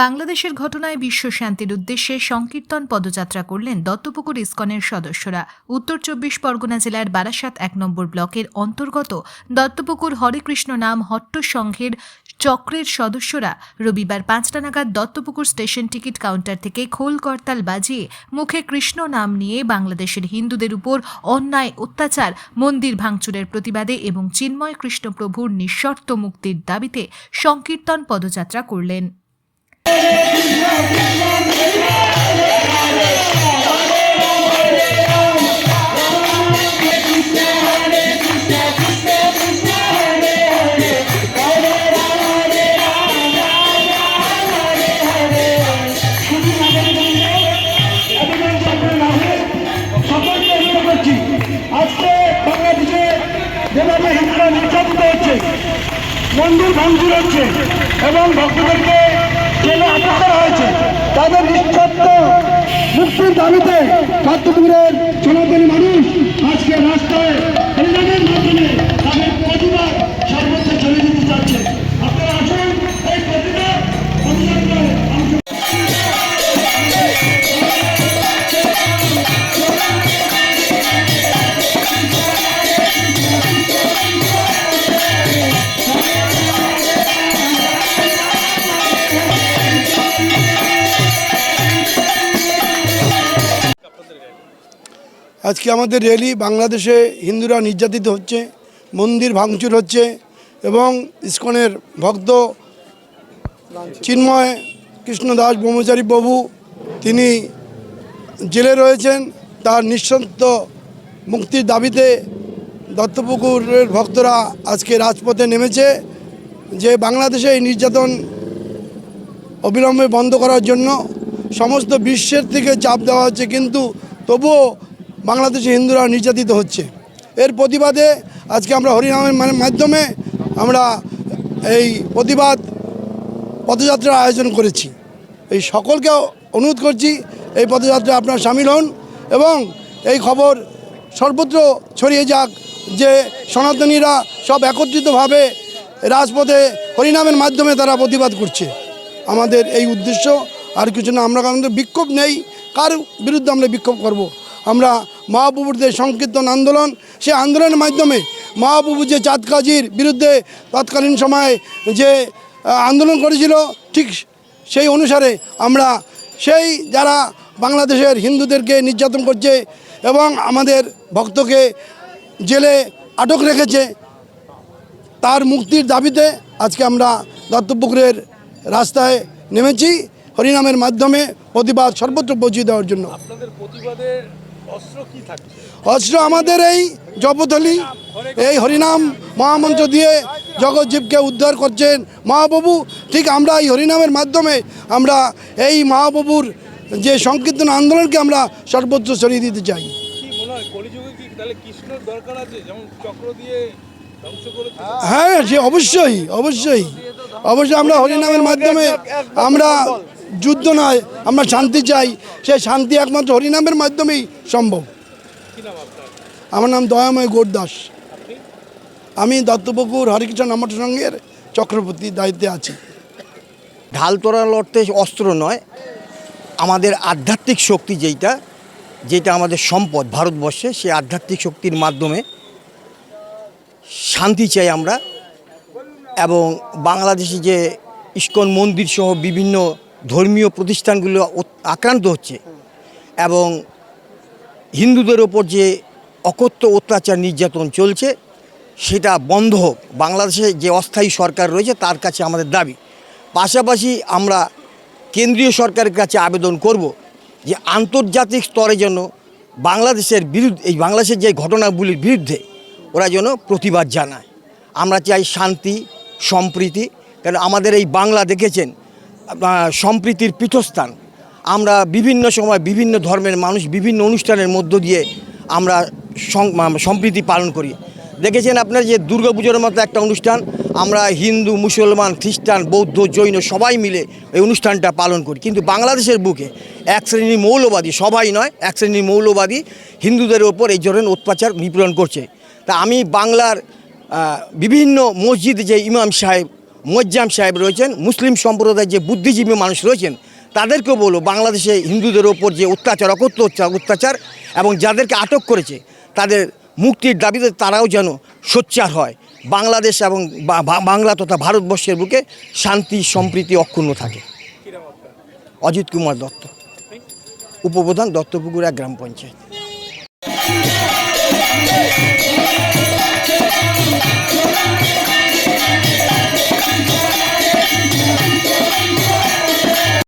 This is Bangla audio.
বাংলাদেশের ঘটনায় বিশ্ব শান্তির উদ্দেশ্যে সংকীর্তন পদযাত্রা করলেন দত্তপুকুর ইস্কনের সদস্যরা। উত্তর চব্বিশ পরগনা জেলার বারাসাত এক নম্বর ব্লকের অন্তর্গত দত্তপুকুর হরেকৃষ্ণ নাম হট্ট সংঘের চক্রের সদস্যরা রবিবার পাঁচটা নাগাদ দত্তপুকুর স্টেশন টিকিট কাউন্টার থেকে খোল করতাল বাজিয়ে মুখে কৃষ্ণ নাম নিয়ে বাংলাদেশের হিন্দুদের উপর অন্যায়, অত্যাচার, মন্দির ভাঙচুরের প্রতিবাদে এবং চিন্ময় কৃষ্ণপ্রভুর নিঃশর্ত মুক্তির দাবিতে সংকীর্তন পদযাত্রা করলেন। যেভাবে হিন্দুরা নির্যাতিত হচ্ছে মন্দির ভাঙচুর হচ্ছে এবং ভক্তদেরকে আটক করা হয়েছে তাদের নিঃশব্দ মুক্তির দাবিতে দত্তপুরের সনাতনী মানুষ আজকে রাস্তায় আজকে আমাদের র্যালি, বাংলাদেশে হিন্দুরা নির্যাতিত হচ্ছে, মন্দির ভাঙচুর হচ্ছে এবং ইস্কনের ভক্ত চিন্ময় কৃষ্ণ দাস ব্রহ্মচারী প্রভু, তিনি জেলে রয়েছেন। তার নিঃসন্ত মুক্তির দাবিতে দত্তপুকুরের ভক্তরা আজকে রাজপথে নেমেছে যে বাংলাদেশে এই নির্যাতন অবিলম্বে বন্ধ করার জন্য সমস্ত বিশ্বের থেকে চাপ দেওয়া হচ্ছে। কিন্তু তবুও বাংলাদেশে হিন্দুরা নির্যাতিত হচ্ছে। এর প্রতিবাদে আজকে আমরা হরিনামের মাধ্যমে আমরা এই প্রতিবাদ পদযাত্রার আয়োজন করেছি। এই সকলকে অনুরোধ করছি এই পদযাত্রায় আপনারা সামিল হন এবং এই খবর সর্বত্র ছড়িয়ে যাক যে সনাতনীরা সব একত্রিতভাবে রাজপথে হরিনামের মাধ্যমে তারা প্রতিবাদ করছে। আমাদের এই উদ্দেশ্য, আর কিছু না, আমরা আমাদের বিক্ষোভ নেই। কার বিরুদ্ধে আমরা বিক্ষোভ করব। আমরা মহাপ্রভুর সংকীর্তন আন্দোলন, সেই আন্দোলনের মাধ্যমে মহাপ্রভু যে চাঁদ বিরুদ্ধে তৎকালীন সময়ে যে আন্দোলন করেছিল, ঠিক সেই অনুসারে আমরা সেই যারা বাংলাদেশের হিন্দুদেরকে নির্যাতন করছে এবং আমাদের ভক্তকে জেলে আটক রেখেছে, তার মুক্তির দাবিতে আজকে আমরা দত্তপুকুরের রাস্তায় নেমেছি হরিনামের মাধ্যমে প্রতিবাদ সর্বত্র পৌঁছে দেওয়ার জন্য। আপনাদের প্রতিবাদের অস্ত্র আমাদের এই জপথলি এই হরিনাম মহামন্ত্র দিয়ে জগৎজীবকে উদ্ধার করছেন মহাপ্রভু ঠিক আমরা এই হরিনামের মাধ্যমে আমরা এই মহাপ্রভুর যে সংকীর্তন আন্দোলনকে আমরা সর্বোচ্চ ছড়িয়ে দিতে চাই মনে হয় হ্যাঁ সে অবশ্যই অবশ্যই অবশ্যই আমরা হরিনামের মাধ্যমে আমরা যুদ্ধ নয়, আমরা শান্তি চাই। সেই শান্তি একমাত্র হরিনামের মাধ্যমেই সম্ভব। আমার নাম দয়াময় গোরদাস আমি দত্তপুকুর হরিকৃষ্ণ নামট সঙ্গের চক্রবর্তী দায়িত্বে আছি। ঢাল তোলার অর্থে অস্ত্র নয়, আমাদের আধ্যাত্মিক শক্তি যেইটা যেটা আমাদের সম্পদ ভারতবর্ষে সেই আধ্যাত্মিক শক্তির মাধ্যমে শান্তি চাই আমরা। এবং বাংলাদেশে যে ইস্কন মন্দির সহ বিভিন্ন ধর্মীয় প্রতিষ্ঠানগুলো আক্রান্ত হচ্ছে এবং হিন্দুদের ওপর যে অকথ্য অত্যাচার নির্যাতন চলছে, সেটা বন্ধ হোক। বাংলাদেশে যে অস্থায়ী সরকার রয়েছে, তার কাছে আমাদের দাবি। পাশাপাশি আমরা কেন্দ্রীয় সরকারের কাছে আবেদন করব যে আন্তর্জাতিক স্তরে যেন বাংলাদেশের বিরুদ্ধে, এই বাংলাদেশের যে ঘটনাগুলির বিরুদ্ধে ওরা যেন প্রতিবাদ জানায়। আমরা চাই শান্তি, সম্প্রীতি কারণ আমাদের এই বাংলা দেখেছেন সম্প্রীতির পীঠস্থান। আমরা বিভিন্ন সময় বিভিন্ন ধর্মের মানুষ বিভিন্ন অনুষ্ঠানের মধ্য দিয়ে আমরা সম্প্রীতি পালন করি। দেখেছেন আপনার যে দুর্গাপুজোর মতো একটা অনুষ্ঠান? আমরা হিন্দু, মুসলমান, খ্রিস্টান, বৌদ্ধ, জৈন সবাই মিলে এই অনুষ্ঠানটা পালন করি। কিন্তু বাংলাদেশের বুকে এক শ্রেণির মৌলবাদী সবাই নয়, এক শ্রেণির মৌলবাদী হিন্দুদের ওপর এই ধরনের অত্যাচার নিপীড়ন করছে। তা আমি বাংলার বিভিন্ন মসজিদে যে ইমাম সাহেব মোজ্জাম সাহেব রয়েছেন, মুসলিম সম্প্রদায়ের যে বুদ্ধিজীবী মানুষ রয়েছেন, তাদেরকেও বলব বাংলাদেশে হিন্দুদের ওপর যে অত্যাচার, অকথ্য অত্যাচার- এবং যাদেরকে আটক করেছে, তাদের মুক্তির দাবিতে তারাও যেন সোচ্চার হয়। বাংলাদেশ এবং বাংলা তথা ভারতবর্ষের বুকে শান্তি, সম্প্রীতি অক্ষুণ্ণ থাকে। অজিত কুমার দত্ত, উপপ্রধান দত্তপুকুর গ্রাম পঞ্চায়েত।